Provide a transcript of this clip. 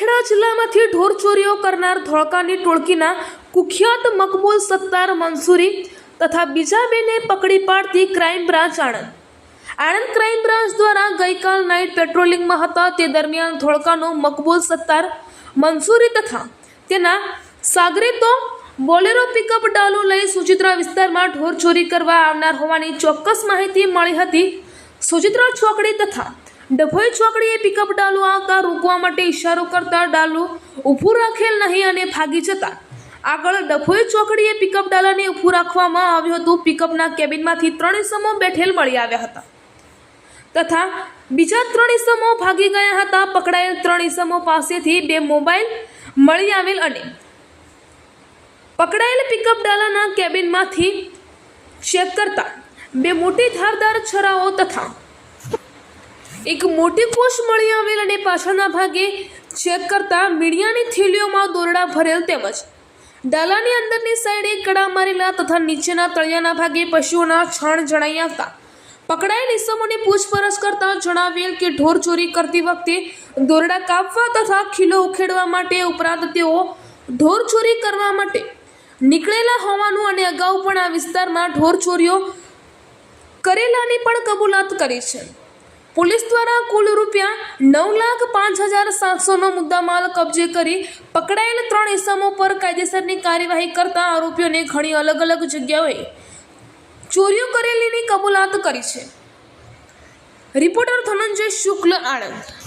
ગૌશાળામાંથી ઢોર ચોરીઓ કરનાર ધોળકાની ટોળકીના કુખ્યાત મકબૂલ સત્તાર મંસૂરી તથા બીજા બેને પકડી પાડતી crime branch Anand. Anand crime branch દ્વારા ગઈકાલ નાઇટ પેટ્રોલિંગમાં હતા. તે દરમિયાન ધોળકાનો મકબૂલ સત્તાર મંસૂરી તથા તેના સાગરેતો બોલેરો પિકઅપ ડાલો લઈ સુચિત્રા વિસ્તારમાં ઢોર ચોરી કરવા આવનાર હોવાની ચોક્કસ માહિતી મળી હતી. સુચિત્રા ચોકડી તથા ડભોઈ ચોકડીએ પિકઅપ ડાલો આવતા રોકવા માટે ઇશારો કરતા ડાલો ઊભું રાખેલ નહીં અને ભાગી જતા. આગળ ડભોઈ ચોકડીએ પિકઅપ ડાલાને ઊભું રાખવામાં આવ્યું હતું. પિકઅપના કેબિનમાંથી ત્રણ ઇસમો બેઠેલ મળી આવ્યા હતા. તથા બીજા ત્રણ ઇસમો ભાગી ગયા હતા. પકડાયેલ ત્રણ ઇસમો પાસેથી બે મોબાઈલ મળી આવેલ અને પકડાયેલ પિકઅપ ડાલાના કેબિનમાંથી ચેક કરતા બે મોટી ધારદાર છરાઓ તથા એક મોટી કોષ મળી આવેલ અને પાછળના ભાગે ચેક કરતા મીડિયાની થેલીઓમાં દોરડા ભરેલ તેમજ ડાલાની અંદરની સાઈડે કડા મારેલા તથા નીચેના તળિયાના ભાગે પશુઓના છાણ જણાઈ આવતા. પકડાયેલ ઇસમોને પૂછપરછ કરતા જણાવેલ કે ઢોર ચોરી કરતી વખતે દોરડા કાપવા તથા ખીલો ઉખેડવા માટે ઉપરાંત તેઓ ઢોર ચોરી કરવા માટે નીકળેલા હોવાનું અને અગાઉ પણ આ વિસ્તારમાં ઢોર ચોરીઓ કરેલાની પણ કબૂલાત કરી છે. પોલીસ દ્વારા કુલ રૂપિયા નવ લાખ પાંચ હજાર સાતસોનો મુદ્દામાલ કબજે કરી પકડાયેલ ત્રણ ઇસમો પર કાયદેસરની કાર્યવાહી કરતા આરોપીઓને ઘણી અલગ અલગ જગ્યાઓએ ચોરીઓ કરેલીની કબૂલાત કરી છે. રિપોર્ટર ધનંજય શુક્લ આણંદ.